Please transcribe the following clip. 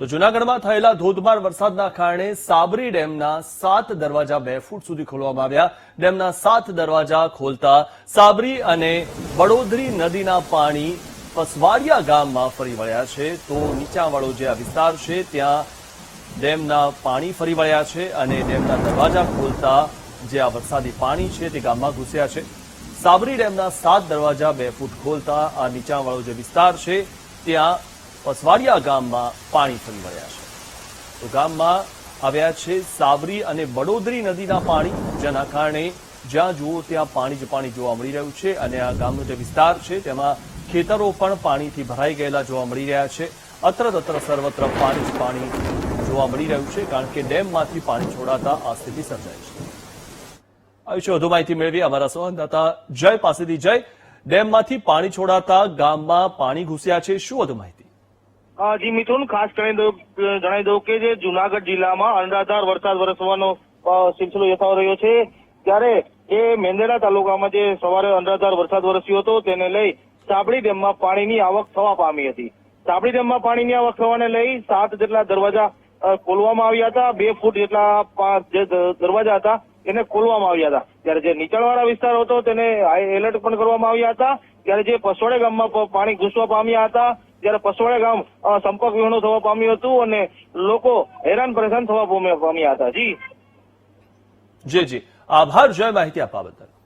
તો જૂનાગઢમાં થયેલા ધોધમાર વરસાદના કારણે સાબરી ડેમના સાત દરવાજા બે ફૂટ સુધી ખોલવામાં આવ્યા. ડેમના સાત દરવાજા ખોલતા સાબરી અને વડોદરી નદીના પાણી પસવાડિયા ગામમાં ફરી વળ્યા છે. તો નીચાવાળો જે આ વિસ્તાર છે, ત્યાં ડેમના પાણી ફરી વળ્યા છે અને ડેમના દરવાજા ખોલતા જે આ વરસાદી પાણી છે તે ગામમાં ઘૂસ્યા છે. સાબરી ડેમના સાત દરવાજા બે ફૂટ ખોલતા આ નીચાણવાળો જે વિસ્તાર છે, ત્યાં પસવાડિયા ગામમાં પાણી ફરી વળ્યા છે. તો ગામમાં આવ્યા છે સાવરી અને વડોદરી નદીના પાણી. જેના કારણે જ્યાં જુઓ ત્યાં પાણી જ પાણી જોવા મળી રહ્યું છે અને આ ગામનો જે વિસ્તાર છે તેમાં ખેતરો પણ પાણીથી ભરાઈ ગયેલા જોવા મળી રહ્યા છે. અત્ર તત્ર સર્વત્ર પાણી જ પાણી જોવા મળી રહ્યું છે કારણ કે ડેમમાંથી પાણી છોડાતા આ સ્થિતિ સર્જાઈ છે. આ વિશે વધુ માહિતી મેળવી અમારા સંવાદદાતા જય પાસેથી. જય. ડેમમાંથી પાણી છોડાતા ગામમાં પાણી ઘૂસ્યા છે. શું વધુ માહિતી? જી મિથુન ખાસ જણાવી દઉં કે જે જુનાગઢ જિલ્લામાં અનરાધાર વરસાદ વરસવાનો સિલસિલો યથાવ રહ્યો છે. ત્યારે એ મેંદરડા તાલુકામાં જે સવારે અનરાધાર વરસાદ વરસ્યો હતો, તેને લઈ સાબડી ડેમમાં પાણીની આવક થવા પામી હતી. સાબડી ડેમમાં પાણીની આવક થવાને લઈ સાત જેટલા દરવાજા ખોલવામાં આવ્યા હતા. બે ફૂટ જેટલા જે દરવાજા હતા, એને ખોલવામાં આવ્યા હતા. ત્યારે જે નીચાણવાળા વિસ્તાર હતો, તેને એલર્ટ પણ કરવામાં આવ્યા હતા. ત્યારે જે પસોડે ગામમાં પાણી ઘૂસવા પામ્યા હતા. ત્યારે પસવાડા ગામ સંપર્ક વિહોણો થવા પામ્યું હતું અને લોકો હેરાન પરેશાન થવા પામ્યા હતા. જી. જી જી. આભાર. જય માહિતી આપવા બદલ.